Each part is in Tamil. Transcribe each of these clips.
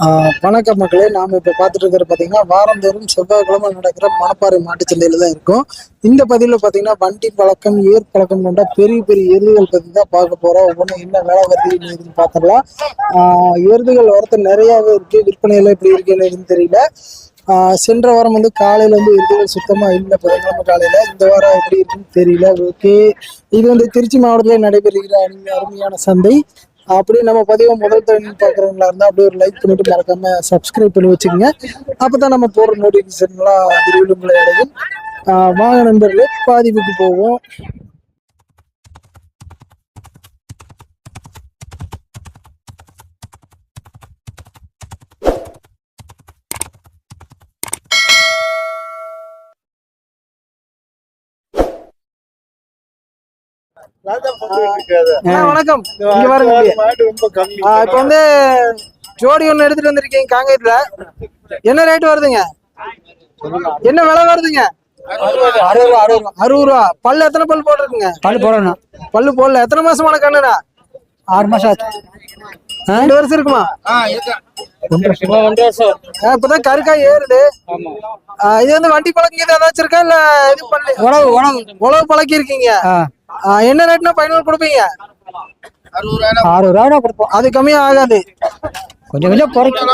வணக்க வணக்கம் மக்களே. நாம இப்ப பார்த்துட்டு இருக்கிற பாத்தீங்கன்னா வாரந்தோறும் செவ்வாய்க்கிழமை நடக்கிற மணப்பாறை மாட்டுச்சந்தையில தான் இருக்கும். இந்த பதிவுல பாத்தீங்கன்னா வண்டி பழக்கம் ஏர் பழக்கம் கொண்ட பெரிய பெரிய எருதுகள் பத்தி தான் பார்க்க போறோம். ஒவ்வொன்றும் என்ன வேலை வருது என்னதுன்னு பார்த்துடலாம். ஆஹ் எருதுகள் வரத்து நிறையாவே இருக்கு. விற்பனை எப்படி இருக்குன்னு தெரியல. சென்ற வாரம் வந்து காலையில வந்து எருதுகள் சுத்தமா இல்லை. புதன்கிழமை காலையில. இந்த வாரம் எப்படி இருக்குன்னு தெரியல. ஓகே. இது வந்து திருச்சி மாவட்டத்தில் நடைபெறுகிற அருமை- அருமையான சந்தை. அப்படியே நம்ம பதிவை முதல் தடவை பார்க்குறவங்களா இருந்தால் அப்படியே ஒரு லைக் பண்ணிட்டு மறக்காம சப்ஸ்கிரைப் பண்ணி வச்சுக்கோங்க. அப்போ தான் நம்ம போடுற நோட்டிஃபிகேஷன்லாம் விரைவில் உங்களை அடையும் ஆஹ் வாங்க நண்பர்களே பாதிப்புக்கு போவோம். வணக்கம். இங்க பாருங்க. இப்போ வந்து ஜோடி ஒன்று எடுத்துட்டு வந்திருக்கீங்க காங்கேயத்துல என்ன ரேட் வருதுங்க? என்ன விலை வருதுங்க? அறுபது ரூபா அறுபது ரூபா. பல்லு எத்தனை பல் போட்டிருக்குங்க? பல்லு போடணும் பல்லு போடல. எத்தனை மாசமான கண்ணுடா ஆறு மாசம் ஆச்சு. ரெண்டு வருஷம் இருக்குமா? இப்பதான் கருக்காய் ஏறுது. இது வந்து வண்டி பழக்கம் இது ஏதாச்சும் இருக்கா? இல்ல இது பண்ணி உணவு உணவு உழவு பழக்கி இருக்கீங்க? என்ன ரேட்னா ஃபைனல் கொடுப்பீங்க? ஆறு ரூபா கொடுப்போம். அது கம்மியா ஆகாது. கொஞ்சம் கொஞ்சம் குறைக்கும்.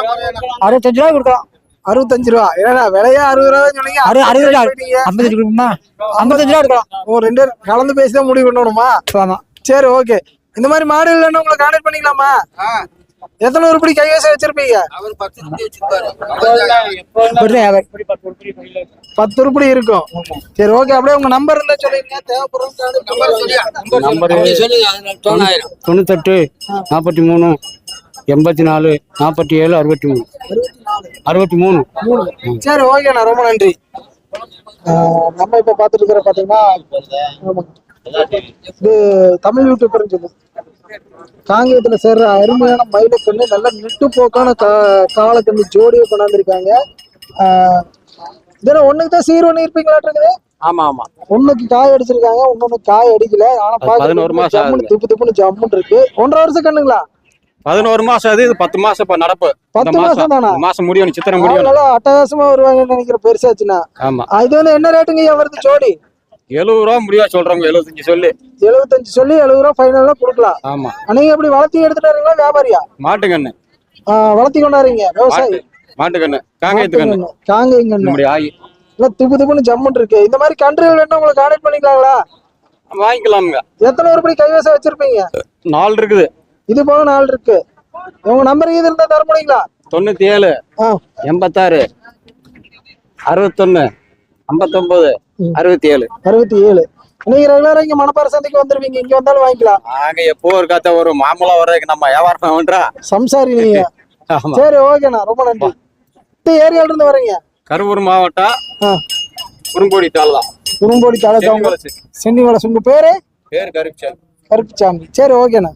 அறுபத்தஞ்சு ரூபா கொடுக்கலாம். அறுபத்தஞ்சு ரூபா. ஏன்னா விலையா அறுபது ரூபா சொன்னீங்க? அறு அறுபது ரூபா. ஐம்பத்தஞ்சு கொடுக்குமா ஐம்பத்தஞ்சு ரூபா கொடுக்கலாம். ஓ ரெண்டு பேரும் கலந்து பேசி தான் முடிவு பண்ணணுமா? ஆமா. சரி ஓகே இந்த மாதிரி மாடு இல்லைன்னு உங்களை கான்டாக்ட் பண்ணிக்கலாமா? எத்தனை உருப்படி கைவசம் வச்சிருப்பீங்க. பத்து உருப்படி இருக்கும். சரி ஓகே அப்படியே உங்க நம்பர் இருந்தா சொல்லிருங்க தேவைப்படும் நம்பரு தொண்ணூத்தெட்டு நாற்பத்தி மூணு எண்பத்தி நாலு நாற்பத்தி ஏழு அறுபத்தி மூணு அறுபத்தி மூணு சரி ஓகேண்ணா ரொம்ப நன்றி. ஆஹ் நம்ம இப்ப பாத்துட்டு இருக்கிற பாத்தீங்கன்னா. இது தமிழ் யூடியூபர்னு சொல்லு. காங்கேயத்துல சேர்ற அருமையான மயிலக்கண்ணு நல்ல நெட்டு போக்கான கா காலக்கண்ணு ஜோடியை கொண்டாந்துருக்காங்க. இதெல்லாம் ஒண்ணுக்கு தான் சீர் ஒண்ணு இருப்பீங்களாட்டு இருக்குது ஆமா ஆமா. ஒண்ணுக்கு காய் அடிச்சிருக்காங்க இன்னொன்னு காய் அடிக்கல. ஆனா பதினோரு மாசம் திப்பு திப்புன்னு ஜம்முன்னு இருக்கு. ஒன்றரை வருஷம் கண்ணுங்களா? பதினோரு மாசம் அது இது பத்து மாசம் இப்ப நடப்பு. பத்து மாசம் தானா? மாசம் முடியணும் சித்திரை அவங்க முடியணும். நல்லா அட்டகாசமா வருவாங்கன்னு நினைக்கிறேன் பெருசாச்சுன்னா. ஆமா. இது வந்து என்ன ரேட்டுங்க வருது ஜோடி? எழுபது ரூபா முடியா சொல்றவங்க எழுபத்தஞ்சு சொல்லி. எழுபத்தஞ்சு சொல்லி எழுபது ரூபா ஃபைனலா கொடுக்கலாம். ஆமா. நீங்க எப்படி வளர்த்தி எடுத்துட்டு வரீங்களா வியாபாரியா? மாட்டுக்கண்ணு. வளர்த்தி கொண்டாடுறீங்க விவசாயி? மாட்டு மாட்டுக்கண்ணு காங்கேயத்து கண்ணு. காங்கேயம் கண்ணு நம்முடைய ஆயி. எல்லாம் துப்பு துப்புன்னு ஜம்முன்னு இருக்கு. இந்த மாதிரி கன்றுகள் வேணும் உங்களை கான்டாக்ட் பண்ணிக்கலாங்களா? வாங்கிக்கலாமுங்க. எத்தனை உருப்படி கைவசம் வச்சிருப்பீங்க? நாலு இருக்குது. இது போல நாள் இருக்கு. உங்க நம்பர் இது இருந்தா தர முடியுங்களா? தொண்ணூத்தி ஏழு எண்பத்தாறு அறுபத்தொன்னு ஐம்பத்தொன்பது. அறுபத்தி ஏழு அறுபத்தி ஏழு நீங்க ரெகுலரா இங்க மணப்பாறை சந்தைக்கு வந்துருவீங்க. இங்க வந்தாலும் வாங்கிக்கலாம். நாங்க எப்போ ஒரு காத்த ஒரு மாம்பழம் வர்றதுக்கு நம்ம வியாபாரம் பண்றா? சம்சாரி நீங்க. சரி ஓகேண்ணா. ரொம்ப நன்றி. இந்த ஏரியால இருந்து வரீங்க? கரூர் மாவட்டம் ஆ. குறுங்கோடி தாலுதான் குறும்போடி தாலுக்கா சென்னி வளசு உங்க பேரு? பேர் கருப்பிச்சாமி கருப்புச்சாமி சரி ஓகேண்ணா.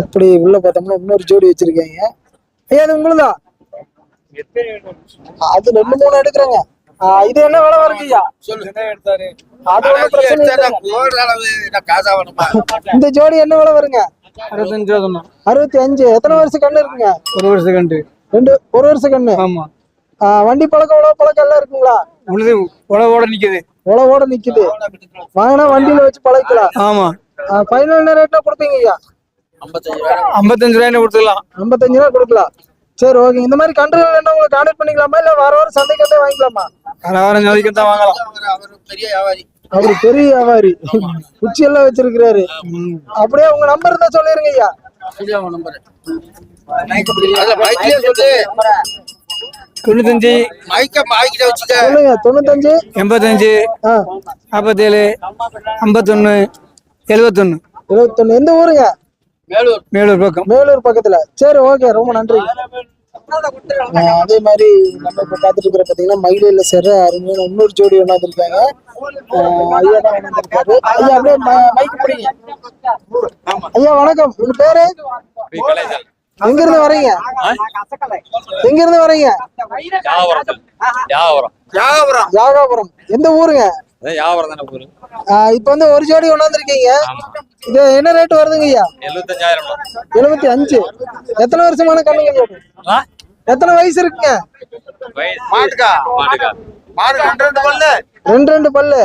அப்படி உள்ள பார்த்தோம்னா இன்னொரு ஜோடி வச்சிருக்கீங்க. ஐயா அது உங்களுதா? அது ரெண்டு மூணு எடுக்கிறேங்க. இது என்ன விலை இல்லைங்க. இந்த ஜோடி என்ன விலை வருங்க? அறுபத்தஞ்சு ரூபா அறுபத்தி அஞ்சு எத்தனை வருஷம் கண்ணு இருக்குங்க? ஒரு வருஷம் கண்டு ரெண்டு ஒரு வருஷம் கண்ணு? ஆமா. வண்டி பழக்கம் உழவு பழக்கம் எல்லாம் இருக்குங்களா? உழுது உழவோட நிக்குது. உழவோட நிக்குது. வாங்கினா வண்டியில வச்சு பழக்கலாம் ஆமா. ஃபைனல் என்ன ரேட்னா கொடுப்பீங்க ஐயா? ஐம்பத்தஞ்சு ரூபாய் கொடுத்துடலாம். ஐம்பத்தஞ்சு ரூபா கொடுக்கலாம். சரி ஓகே இந்த மாதிரி கன்றுகள் வேணா உங்களுக்கு கான்டாக்ட் பண்ணிக்கலாமா? இல்ல வார வாரம் சந்தைக்கு வந்தே வாங்கிக்கலாமா? அரை வாரம் நாளைக்கு தான் வாங்கலாம். அவரு பெரிய வியாபாரி. குச்சி எல்லாம் வச்சிருக்கிறாரு. அப்படியே உங்க நம்பர் இருந்தா சொல்லிருங்க ஐயா. தொண்ணூத்தஞ்சு சொல்லுங்க தொண்ணூத்தஞ்சு? எண்பத்தஞ்சு ஆ. நாற்பத்தேழு ஐம்பத்தொன்னு எழுபத்தொன்னு இருபத்தொன்னு எந்த ஊருங்க? மேலூர். பக்கம். மேலூர் பக்கத்துல. சரி ஓகே ரொம்ப நன்றி. அதே மாதிரி நம்ம இப்ப பாத்துட்டு இருக்கிற பாத்தீங்கன்னா மயிலையில சேர்ற அருமையான இன்னொரு ஜோடி ஒண்ணாந்துருக்காங்க ஐயா தான் ஒண்ணாந்துருக்காரு ஐயா அப்படியே மைக் பிடிங்க. ஐயா வணக்கம். உங்க பேரு? எங்க இருந்து வரீங்க? எங்க இருந்து வரீங்க யாகாபுரம். எந்த ஊருங்க? இப்ப வந்து ஒரு ஜோடி கொண்டாந்துருக்கீங்க இது என்ன ரேட் வருதுங்க ஐயா? எழுபத்தஞ்சாயிரம் எழுபத்தி அஞ்சு எத்தனை வருஷமான கண்ணுங்க? எத்தனை வயசு இருக்குங்க? மாட்டுக்கா? மாட்டுக்கா. மாடு ரெண்டு ரெண்டு பல்லு.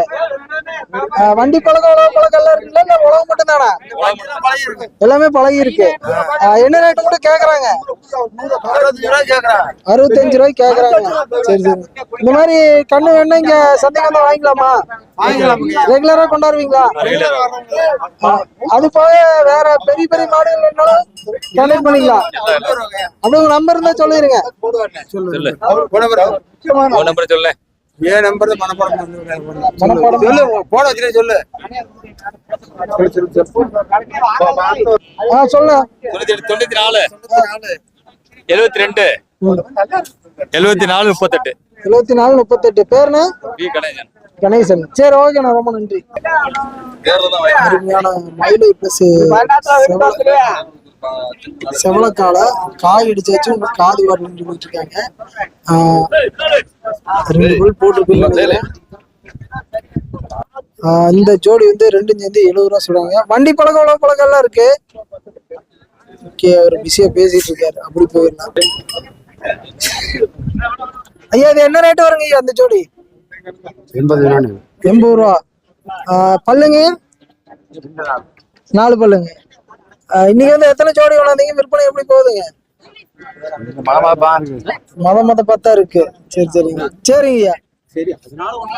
வண்டி பழக்கம் உழவு பழக்கம் எல்லாம் இருக்குல்ல இல்ல உழவு மட்டும் தானா பழகி இருக்கு எல்லாமே பழகி இருக்கு என்ன ரேட்டு கூட கேக்குறாங்க. அறுபத்தஞ்சு ரூபாய் கேக்குறாங்க. சரி சரி. இந்த மாதிரி கண்ணு வேணா இங்க சந்தைக்கு வந்தா வாங்கிக்கலாமா? வாங்கிக்கலாம் ரெகுலரா கொண்டாடுவீங்களா? அது போக வேற பெரிய பெரிய மாடுகள் வேணாலும் கனெக்ட் பண்ணிக்கலாம். அப்படி உங்க நம்பர் இருந்தா சொல்லிருங்க. சொல்லு. நம்பர் சொல்லு. ஏன் நம்பர் மனப்பாடம் மனப்பாடம். சொல்லு போன வச்சுட்டு சொல்லு. சொல்லு. தொண்ணூத்தி நாலு. எழுபத்தி ரெண்டு. எழுபத்தி நாலு முப்பத்தெட்டு. எழுபத்தி நாலு முப்பத்தெட்டு. பேருனா வி கணேசன். கணேசன். சரி ஓகேண்ணா ரொம்ப நன்றி. அருமையான மயிலை பிளஸ் செவலக்கால காய் அடிச்சு வச்சு உங்க காது வரணும்னு சொல்லிட்டு இருக்காங்க. ரெண்டு கோல் போட்டிருப்பீங்க இந்த ஜோடி வந்து ரெண்டும் சேர்ந்து எழுபது ரூபா சொல்றாங்க வண்டி பழக்கம் உழவு பழக்கம் எல்லாம் இருக்கு. ஓகே அவர் பிஸியா பேசிட்டு இருக்காரு. அப்படி போயிடலாம். ஐயா இது என்ன ரேட் வருங்க ஐயா அந்த ஜோடி? எண்பது எண்பது ரூபா. பல்லுங்க? நாலு பல்லுங்க. இன்னைக்கு வந்து எத்தனை ஜோடி கொண்டாந்தீங்க விற்பனை எப்படி போகுதுங்க? மத மத பத்தா இருக்கு. சரி சரிங்க. சரிங்க. ஐயா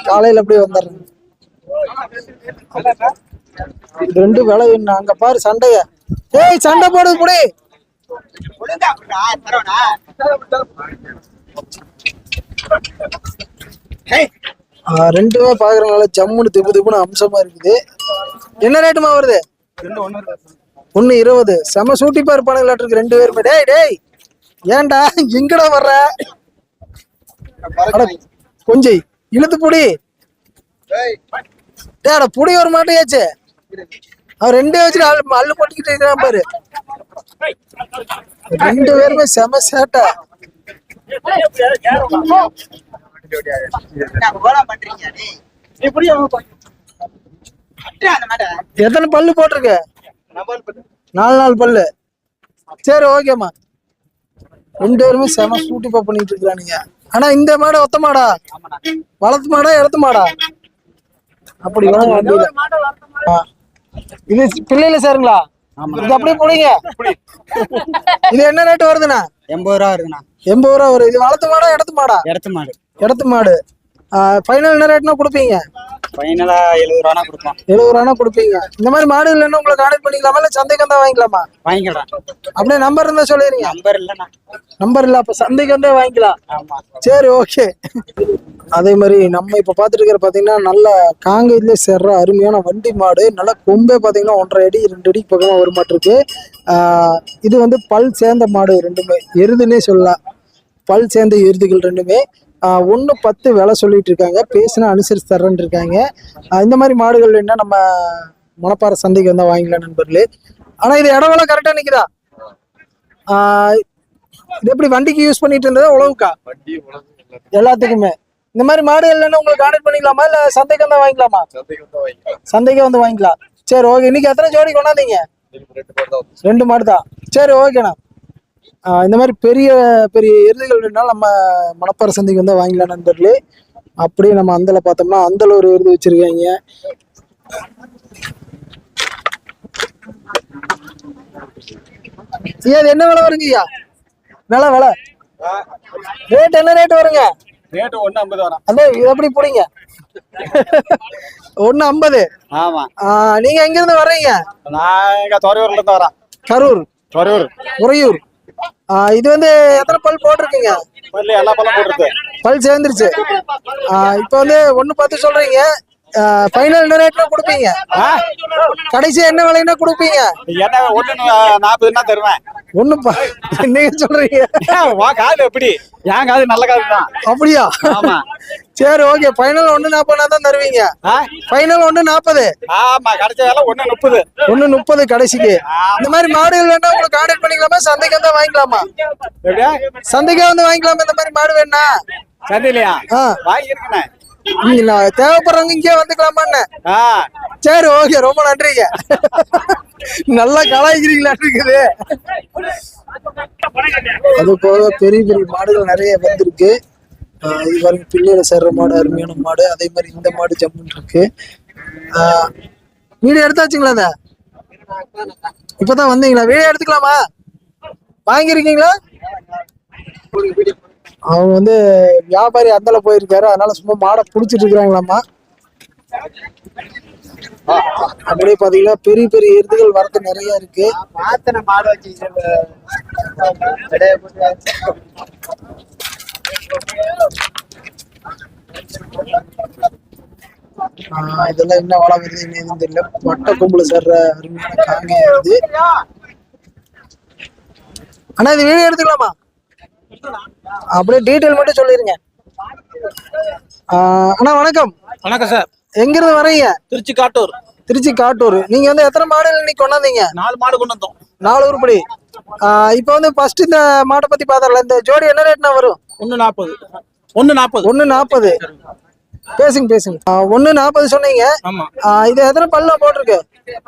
காலையில அப்படியே வந்துடுறேங்க? இது ரெண்டு விலை என்ன அங்க பாரு சண்டைய. ஏய் சண்டை போடுது புடி. ஆஹ் ரெண்டுமே பாக்குறதுனால ஜம்முன்னு திப்பு திப்புன்னு அம்சமா இருக்குது. என்ன ரேட்டுமா வருது? ஒண்ணு இருபது செம சூட்டிப்பா இருப்பானுங்களாட்டு இருக்கு ரெண்டு பேருமே டேய் டேய் ஏன்டா எங்கடா வர்ற கொஞ்சை இழுத்து புடி டேய் அட புடி ஒரு மாட்டையாச்சு அவன் ரெண்டே வச்சுட்டு அள்ளு அள்ளு போட்டுக்கிட்டு இருக்கிறான் பாரு ரெண்டு பேருமே செம சேட்டை எத்தனை பல்லு போட்டிருக்க? நாலு நாலு பல்லு. சரி ஓகேம்மா ரெண்டு பேருமே செம சூட்டிப்பா பண்ணிட்டு இருக்கிறானுங்க. ஆனா இந்த மாடு ஒத்த மாடா? வளர்த்து மாடா இடத்து மாடா? அப்படி. இது பிள்ளையில சேருங்களா? இது அப்படியே புடிங்க. இது என்ன ரேட் வருதுண்ணா? எண்பது ரூபா வருதுண்ணா. எண்பது ரூபா வரும். இது வளர்த்து மாடா இடத்து மாடா? இடத்து மாடு. இடத்து மாடு. ஃபைனல் என்ன ரேட்னா கொடுப்பீங்க? ஃபைனலா எழுபது ரூபானா கொடுப்போம் எழுபது ரூபானா கொடுப்பீங்க. இந்த மாதிரி மாடு இல்லைன்னா உங்களை கான்டாக்ட் பண்ணிக்கலாமா? இல்லை சந்தைக்கு வந்தா வாங்கிக்கலாமா? வாங்கிக்கலாம். அப்படியே நம்பர் இருந்தா சொல்லிடுங்க. நம்பர் இல்லைண்ணா. நம்பர் இல்ல அப்ப சந்தைக்கு வந்தே வாங்கிக்கலாம். ஆமா. சரி ஓகே அதே மாதிரி நம்ம இப்ப பாத்துட்டு இருக்கிற பாத்தீங்கன்னா நல்ல காங்கையிலே சேர்ற அருமையான வண்டி மாடு நல்ல கொம்பே பாத்தீங்கன்னா ஒன்றரை அடி ரெண்டு அடிக்கு பக்கமா ஒரு மாட்டு இருக்கு. இது வந்து பல் சேர்ந்த மாடு ரெண்டுமே. எருதுன்னே சொல்லலாம். பல் சேர்ந்த எருதுகள் ரெண்டுமே. ஒண்ணு பத்து விலை சொல்லிட்டு இருக்காங்க. பேசினா அனுசரிச்சு தர்றேன்னு இருக்காங்க. இந்த மாதிரி மாடுகள் என்ன நம்ம மணப்பாறை சந்தைக்கு வந்தா வாங்கிக்கலாம் நண்பர்களே. ஆனா இது இடவெல்லாம் கரெக்டா நிக்குதா? ஆஹ் இது எப்படி வண்டிக்கு யூஸ் பண்ணிட்டு இருந்ததா உழவுக்கா? எல்லாத்துக்குமே. இந்த மாதிரி மாடு இல்லைன்னா உங்களுக்கு கான்டாக்ட் பண்ணிக்கலாமா? இல்ல சந்தைக்கு வந்தா வாங்கிக்கலாமா? சந்தைக்கே வந்து வாங்கிக்கலாம். சரி ஓகே இன்னைக்கு எத்தனை ஜோடி கொண்டாந்தீங்க? ரெண்டு மாடு தான் சரி ஓகேண்ணா இந்த மாதிரி பெரிய பெரிய எருதுகள் வேணாலும் நம்ம மணப்பாறை சந்தைக்கு வந்து வாங்கிக்கலாம் நண்பர்களே. அப்படியே நம்ம அந்தல பார்த்தோம்னா அந்தல ஒரு எருது வச்சிருக்காங்க. இது என்ன விலை வருங்க ஐயா? விலை விலை. ரேட் என்ன ரேட் வருங்க? ரேட்டு ஒன்று ஐம்பது வரும். அதான் இது எப்படி பிடிங்க? ஒண்ணு ஐம்பது. ஆமா. நீங்க எங்க இருந்து வர்றீங்க? நான் இங்க துறையூர்ல இருந்து வரேன் கரூர். துறையூர் உறையூர். இது வந்து எத்தனை பல் போட்டிருக்கீங்க? எல்லா பழம் போட்டுருக்கு. பல் சேர்ந்துருச்சு. இப்போ வந்து ஒண்ணு பத்து சொல்றீங்க. ஃபைனல் என்ன ரேட்னா கொடுப்பீங்க? கடைசி என்ன விலைன்னா கொடுப்பீங்க? என்ன ஒண்ணு நாற்பதுன்னா தருவேன்? ஒண்ணு ப- நீங்க சொல்றீங்க? வா காது எப்படி? என் காது நல்ல காது தான். அப்படியா? ஆமா. சரி ஓகே ஃபைனல் ஒண்ணு நாற்பதுனா தான் தருவீங்க? ஃபைனல் ஒண்ணு நாற்பது ஆமா கிடைச்ச வேலை ஒண்ணு முப்பது. ஒண்ணு முப்பது கடைசிக்கு. இந்த மாதிரி மாடு இல்லைன்னா உங்களுக்கு கான்டாக்ட் பண்ணிக்கலாமா? சந்தைக்கு வந்து வாங்கிக்கலாமா? சந்தைக்கே வந்து வாங்கிக்கலாமா? இந்த மாதிரி மாடு வேணா சந்தையிலையா? இங்க நான் தேவைப்படுறவங்க இங்கே வந்துக்கலாமான்னு. சரி ஓகே ரொம்ப நன்றிங்க. நல்லா கலாய்க்கிறீங்களா இருக்குது. அது போக பெரிய பெரிய மாடுகள் நிறைய வந்திருக்கு. பாருங்க பிள்ளையில சேர்ற மாடு அருமையான மாடு. அதே மாதிரி இந்த மாடு ஜம்முன் இருக்கு. வீடியோ எடுத்தாச்சுங்களா அத? இப்பதான் வந்தீங்களா? வீடியோ எடுத்துக்கலாமா? வாங்கியிருக்கீங்களா? அவங்க வந்து வியாபாரி அந்தல போயிருக்காரு. அதனால சும்மா மாடை புடிச்சிட்டு இருக்கிறாங்களாமா அப்படியே பாத்தீங்கன்னா பெரிய பெரிய எருதுகள் வரது நிறைய இருக்கு. வச்சு இதெல்லாம் என்ன வளம் வருது என்ன தெரியல. வட்ட கொம்புல சேர்ற அருமையான காங்க இது அண்ணா இது வீடியோ எடுத்துக்கலாமா? அப்படியே டீட்டெயில் மட்டும் சொல்லிருங்க. அண்ணா வணக்கம். வணக்கம் சார் எங்க இருந்து வரீங்க திருச்சி காட்டூர். திருச்சி காட்டூர். நீங்க வந்து எத்தனை மாடுகள் இன்னைக்கு கொண்டாந்தீங்க? நாலு மாடு கொண்டு வந்தோம். நாலு உருப்படி. இப்போ வந்து ஃபர்ஸ்ட் இந்த மாட்டை பத்தி பார்த்தரல இந்த ஜோடி என்ன ரேட்னா வரும்? ஒன்னு நாற்பது ஒன்னு நாற்பது ஒண்ணு நாற்பது பேசுங்க பேசுங்க. ஒண்ணு நாற்பது சொன்னீங்க. இது எத்தனை பல்லா போட்டிருக்கு?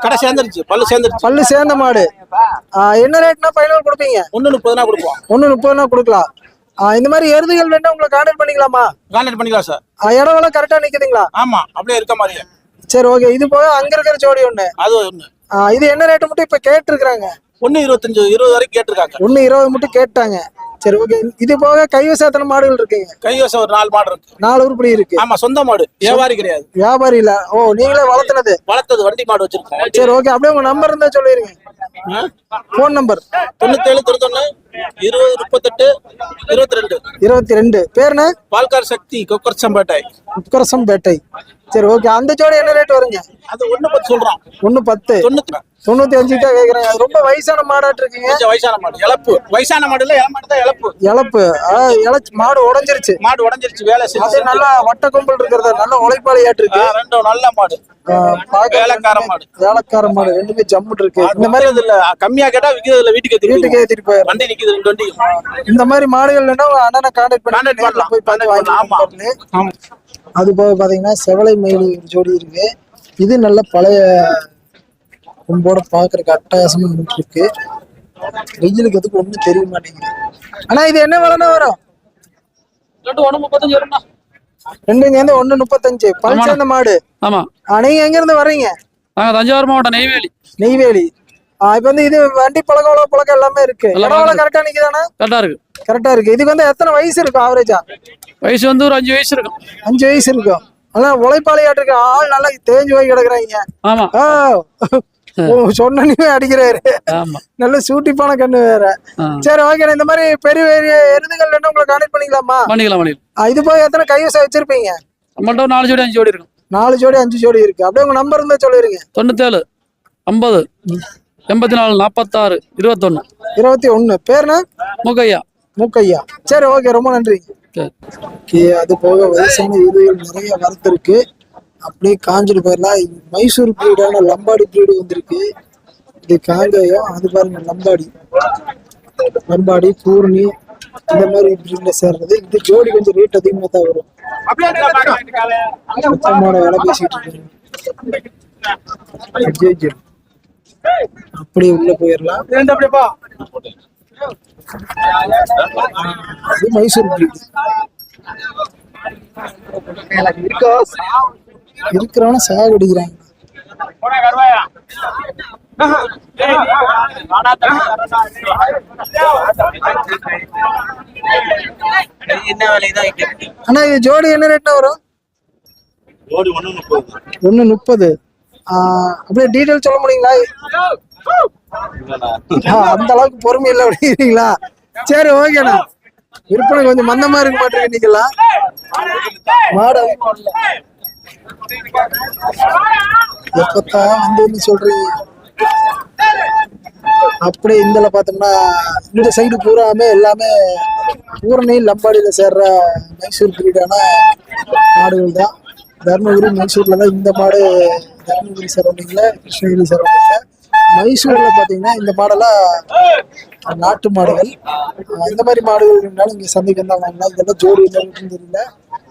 கடை சேர்ந்துருச்சு பல்லு சேர்ந்துருச்சு. பல்லு சேர்ந்த மாடு. என்ன ரேட்னா ஃபைனல் கொடுப்பீங்க? ஒன்னு முப்பதுனா கொடுப்போம். ஒண்ணு முப்பதுனா கொடுக்கலாம். இந்த மாதிரி எருதுகள் வேணா உங்களை கான்டாக்ட் பண்ணிக்கலாமா? கான்டாக்ட் பண்ணிக்கலாம் சார் இடம் எல்லாம் கரெக்டா நிக்குதுங்களா? ஆமா அப்படியே இருக்க மாதிரியே. சரி ஓகே இது போக அங்க இருக்கிற ஜோடி ஒண்ணு. அது ஒண்ணு. இது என்ன ரேட்டு மட்டும் இப்ப கேட்டிருக்கிறாங்க? ஒன்னு இருபத்தஞ்சு இருபது வரைக்கும் கேட்டிருக்காங்க. ஒண்ணு இருபது மட்டும் கேட்டாங்க. சரி ஓகே இது போக கைவசாத்தன மாடுகள் இருக்குங்க? கைவசம் ஒரு நாலு மாடு இருக்கு. நாலு உருப்படி இருக்கு. ஆமா சொந்த மாடு. வியாபாரி கிடையாது. வியாபாரி இல்ல. ஓ நீங்களே வளர்த்துனது? வளர்த்தது வண்டி மாடு வச்சிருக்கோம். சரி ஓகே அப்படியே உங்க நம்பர் இருந்தா சொல்லிருங்க. ஃபோன் நம்பர் தொண்ணூத்தேழு தொண்ணூத்தொன்னு இருபது முப்பத்தெட்டு இருபத்தி ரெண்டு இருபத்தி ரெண்டு பேருண்ணே பால்கார் சக்தி கொக்கரசம்பேட்டை. உக்கரசம்பேட்டை சரி ஓகே அந்த ஜோடி என்ன ரேட் வருங்க? அது ஒண்ணு பத்து சொல்றோம் ஒண்ணு பத்து. தொண்ணூத்தி தொண்ணூத்தி அஞ்சு தான் கேக்குறாங்க. அது ரொம்ப வயசான மாடாட்டு இருக்குங்க. கொஞ்சம் வயசான மாடு. இழப்பு. வயசான மாடு இல்ல இளமாடு தான் இழப்பு. இழப்பு. இழச்சு மாடு உடைஞ்சிருச்சு. மாடு உடஞ்சிருச்சு வேலை அது செஞ்சு நல்லா வட்ட கொம்பல் இருக்கிறது. நல்ல உழைப்பாளியாட்டு இருக்கு. ஆ, ரெண்டும் நல்ல மாடு. ஆ, பார்க்க வேலைக்கார மாடு. வேலைக்கார மாடு. ரெண்டுமே ஜம்முட்டு இருக்கு. இந்த மாதிரி விக்கிறது இல்ல. கம்மியா கேட்டா விக்கிறது இல்ல வீட்டுக்கு வீட்டுக்கு போயிடுவோம். ஏத்திட்டு போயிடும். வண்டி நிக்குது ரெண்டு வண்டி இந்த மாதிரி மாடுகள் வேணா உங்க அண்ணனை கான்டாக்ட் பண்ணி Contact நேர்ல பண்ணலாம். போய் பார்த்து Contact பண்ணலாம். ஆமா. வாங்கி ஆமா. அது போக பாத்தீங்கன்னா செவலை மயில் ஒரு ஜோடி இருக்கு. இது நல்ல பழைய கொம்போட பாக்குறதுக்கு அட்டகாசமா இருக்கு வெயிலுக்கு எதுக்கு ஒண்ணும் தெரிய மாட்டேங்குது. ஆனா இது என்ன விலைனா வரும்? ரெண்டு ஒண்ணு முப்பத்தஞ்சு வரும்ண்ணா. இருந்து ஒண்ணு முப்பத்தஞ்சு. பல் சேர்ந்த மாடு. ஆமா. நீங்க எங்க இருந்து வர்றீங்க? நாங்க தஞ்சாவூர் மாவட்டம் நெய்வேலி. நெய்வேலி. ஆ, இப்ப வந்து இது வண்டி பழக்கம் பழக்கம் எல்லாமே இருக்கு. எல்லாம் கரெக்டா நிக்குதானே கரெக்டா இருக்கு. கரெக்டா இருக்கு. இதுக்கு வந்து எத்தனை வயசு இருக்கும் ஆவரேஜா வயசு வந்து ஒரு அஞ்சு வயசு இருக்கும். அஞ்சு வயசு இருக்கும். ஆனா உழைப்பாளியாட்டு இருக்கு ஆள் நல்லா தேஞ்சு போய் கிடக்குறாங்க. ஆமா. ஓ, சொன்னனே அடிக்கிறாரு. ஆமா. நல்ல சூட்டிப்பான கண்ணு வேற. சரி ஓகே இந்த மாதிரி பெரிய பெரிய எருதுகள் வேணும் உங்களை கான்டெக்ட் பண்ணிக்கலாமா? பண்ணிக்கலாம் பண்ணிக்கலாம். இது போய் எத்தனை கைவசம் வச்சிருப்பீங்க? நம்மள்ட்ட நாலு ஜோடி அஞ்சு ஜோடி இருக்கும். நாலு ஜோடி அஞ்சு ஜோடி இருக்கு. அப்படியே உங்க நம்பர் இருந்தா சொல்லிருங்க. தொண்ணூத்தேழு ஐம்பது எண்பத்தி நாலு நாற்பத்தாறு இருபத்தொன்னு. இருபத்தி ஒண்ணு பேருனா மூக்கையா. மூக்கையா. சரி ஓகே ரொம்ப நன்றி அது போக வயசான எருதுகள் நிறைய வரத்து இருக்கு அப்படியே காஞ்சிட்டு போயிடலாம் மைசூர் பிரீடான லம்பாடி பிரீடு வந்திருக்கு. இது காங்கேயம் அது பாருங்க லம்பாடி. லம்பாடி பூர்ணி இந்த மாதிரி பிரீட்ல சேர்றது. இது ஜோடி கொஞ்சம் ரேட் அதிகமாக தான் வரும். சுத்தமான விலை பேசிட்டு இருக்காங்க. அப்படியே உள்ள போயிடலாம். மைசூர் பிரீடு இருக்கிறவன சாகடிக்கிறாங்க அண்ணா இது ஜோடி என்ன ரேட்னா வரும்? ஒண்ணு முப்பது. ஆஹ் அப்படியே டீட்டெயில் சொல்ல முடியுங்களா? அந்த அளவுக்கு பொறுமை இல்லை அப்படிங்கிறீங்களா சரி ஓகேண்ணா விற்பனை கொஞ்சம் மந்தமா இருக்க மாட்டேங்க நீங்களா மாடு எப்பத்தா வந்து சொல்றீங்க அப்படியே இந்தல பார்த்தோம்னா இந்த சைடு பூராமே எல்லாமே பூரணி லம்பாடியில சேர்ற மைசூர் பிரீடான மாடுகள் தான் தருமபுரி மைசூர்ல தான் இந்த மாடு தருமபுரி சரௌண்டிங்ல கிருஷ்ணகிரி சரௌண்டிங்ல மைசூர்ல பாத்தீங்கன்னா இந்த மாடெல்லாம் நாட்டு மாடுகள். இந்த மாதிரி மாடுகள் இருந்தாலும் இங்க சந்தைக்கு வந்தா இதெல்லாம் ஜோடி என்ன தெரியல.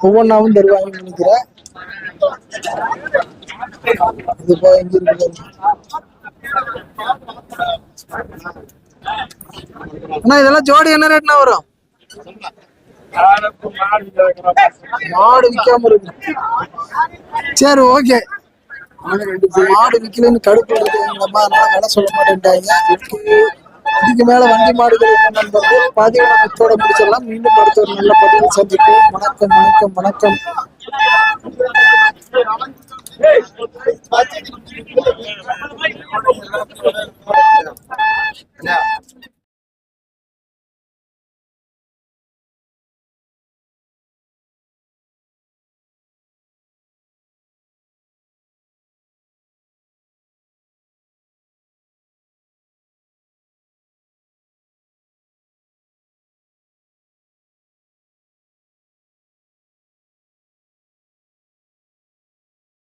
ஒவ்வொன்றாவும் தருவாங்கன்னு நினைக்கிறேன். இது இப்போ எங்க அண்ணா இதெல்லாம் ஜோடி என்ன ரேட்னா வரும்? மாடு விற்காம இருக்கு. சரி ஓகே. மாடு விற்கலன்னு கடுப்பு வருது எங்க அம்மா அதனால வேலை சொல்ல மாட்டேன்ட்டாங்க. இதுக்கு மேல வண்டி மாடுகள் என்ன நண்பர்கள் பதிவு நம்ம முடிச்சிடலாம். மீண்டும் அடுத்த ஒரு நல்ல பதிவு சந்திப்போம். வணக்கம் வணக்கம் வணக்கம்.